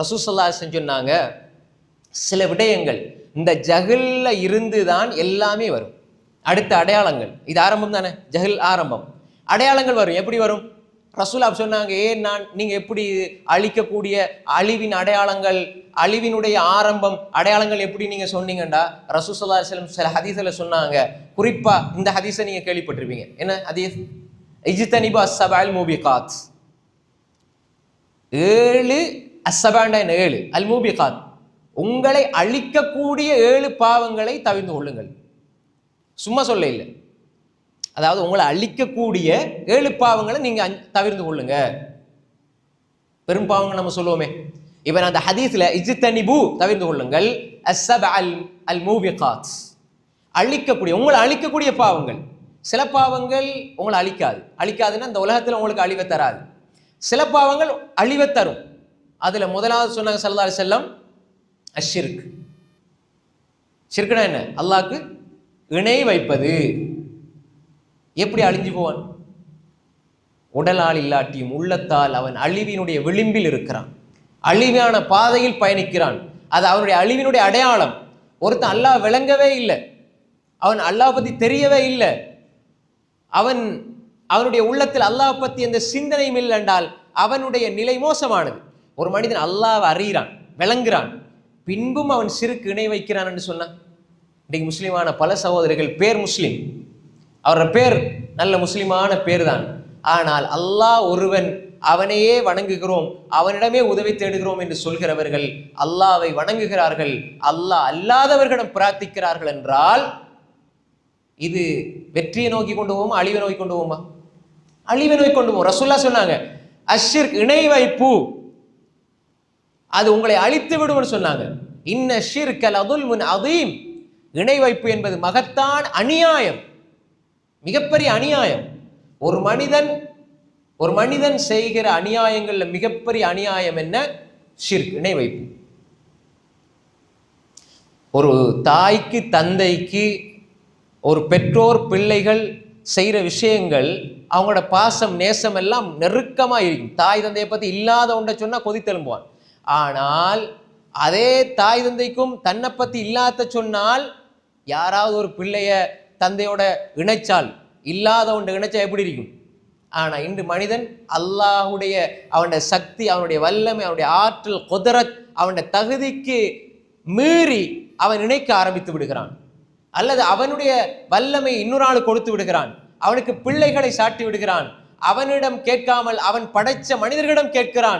ரசூசல்லா சொன்னாங்க சில விடயங்கள் இந்த ஜஹில்ல இருந்து தான் எல்லாமே வரும். அடுத்த அடையாளங்கள் இது ஆரம்பம் தானே? ஜஹில் ஆரம்பம். அடையாளங்கள் வரும். எப்படி வரும்? ரசூலா சொன்னாங்க ஏன் நான் நீங்கள் எப்படி அழிக்கக்கூடிய அழிவின் அடையாளங்கள் அழிவினுடைய ஆரம்பம் அடையாளங்கள் எப்படி நீங்கள் சொன்னீங்கண்டா? ரசூசல்லா செல்லம் சில ஹதீஸில் சொன்னாங்க குறிப்பாக இந்த ஹதீஸை நீங்கள் கேள்விப்பட்டிருப்பீங்க. என்ன ஹதீஸ்? இஜ்தனிபு மூபி காத் ஏழு அஸ்ஸபாண்டா ஏழு அல் மூபிகாத் உங்களை அழிக்கக்கூடிய ஏழு பாவங்களை தவிர்ந்து கொள்ளுங்கள். சும்மா சொல்ல இல்லை. அதாவது உங்களை அழிக்கக்கூடிய ஏழு பாவங்களை நீங்க தவிர்ந்து கொள்ளுங்க. பெரும் பாவங்கள் நம்ம சொல்லுவோமே. இவன் அந்த ஹதீஸ்ல இஜ்தனிபு தவிர்ந்து கொள்ளுங்கள். அசப் அல் அல் மூவிகாத் அழிக்கக்கூடிய உங்களை அழிக்கக்கூடிய பாவங்கள். சில பாவங்கள் உங்களை அழிக்காது. அழிக்காதுன்னா இந்த உலகத்தில் உங்களுக்கு அழிவை தராது. சில பாவங்கள் அழிவை தரும். அதில் முதலாவது சொன்னாங்க சல்லா செல்லம் வஸல்லம் அஷ்ஷிர்க். ஷிர்க்னா என்ன? அல்லாஹ்க்கு இணை வைப்பது. எப்படி அழிஞ்சு போவான்? உடலால் இல்லாட்டியும் உள்ளத்தால் அவன் அழிவினுடைய விளிம்பில் இருக்கிறான். அழிவான பாதையில் பயணிக்கிறான். அது அவனுடைய அழிவினுடைய அடையாளம். ஒருத்தன் அல்லாஹ் விளங்கவே இல்லை. அவன் அல்லாஹ் பற்றி தெரியவே இல்லை. அவன் அவனுடைய உள்ளத்தில் அல்லாஹ் பற்றி எந்த சிந்தனையும் இல்லை என்றால் அவனுடைய நிலை மோசமானது. ஒரு மனிதன் அல்லாவை அறிகிறான் விளங்குறான். பின்பும் அவன் சிறுக்கு இணை வைக்கிறான் என்று சொன்னான் இன்றைக்கு முஸ்லீமான பல சகோதரிகள் பேர் முஸ்லீம். அவரோட பேர் நல்ல முஸ்லீமான பேர் தான் ஆனால் அல்லாஹ் ஒருவன் அவனையே வணங்குகிறோம் அவனிடமே உதவி தேடுகிறோம் என்று சொல்கிறவர்கள் அல்லாவை வணங்குகிறார்கள் அல்லாஹ் அல்லாதவர்களிடம் பிரார்த்திக்கிறார்கள் என்றால் இது வெற்றியை நோக்கி கொண்டு போவோமா அழிவை நோக்கி கொண்டு போவோமா அழிவை நோக்கி கொண்டு போவோம் ரசுல்லா சொன்னாங்க அஷ்ஷிர்க் இணை வைப்பு. அது உங்களை அழித்து விடும்னு சொன்னாங்க. இன்ன ஷிர்கல் அதுல் முன் அதீம். இணை வைப்பு என்பது மகத்தான் அநியாயம். மிகப்பெரிய அநியாயம். ஒரு மனிதன் ஒரு மனிதன் செய்கிற அநியாயங்களில் மிகப்பெரிய அநியாயம் என்ன? ஷிர்க் இணை வைப்பு ஒரு தாய்க்கு தந்தைக்கு ஒரு பெற்றோர் பிள்ளைகள் செய்கிற விஷயங்கள் அவங்களோட பாசம் நேசம் எல்லாம் நெருக்கமாக இருக்கும் தாய் தந்தையை பற்றி இல்லாத ஒன்றை சொன்னால் கொதித்தெலும்புவான் ஆனால் அதே தாய் தந்தைக்கும் தன்னை பற்றி இல்லாத சொன்னால் யாராவது ஒரு பிள்ளைய தந்தையோட இணைச்சால் இல்லாத ஒன்று இணைச்சா எப்படி இருக்கும்? ஆனால் இன்று மனிதன் அல்லாஹுடைய அவனுடைய சக்தி அவனுடைய வல்லமை அவனுடைய ஆற்றல் குதிரத் அவனுடைய தகுதிக்கு மீறி அவன் இணைக்க ஆரம்பித்து விடுகிறான். அல்லது அவனுடைய வல்லமை இன்னொரு ஆள் கொடுத்து விடுகிறான். அவனுக்கு பிள்ளைகளை சாட்டி விடுகிறான். அவனிடம் கேட்காமல் அவன் படைச்ச மனிதர்களிடம் கேட்கிறான்.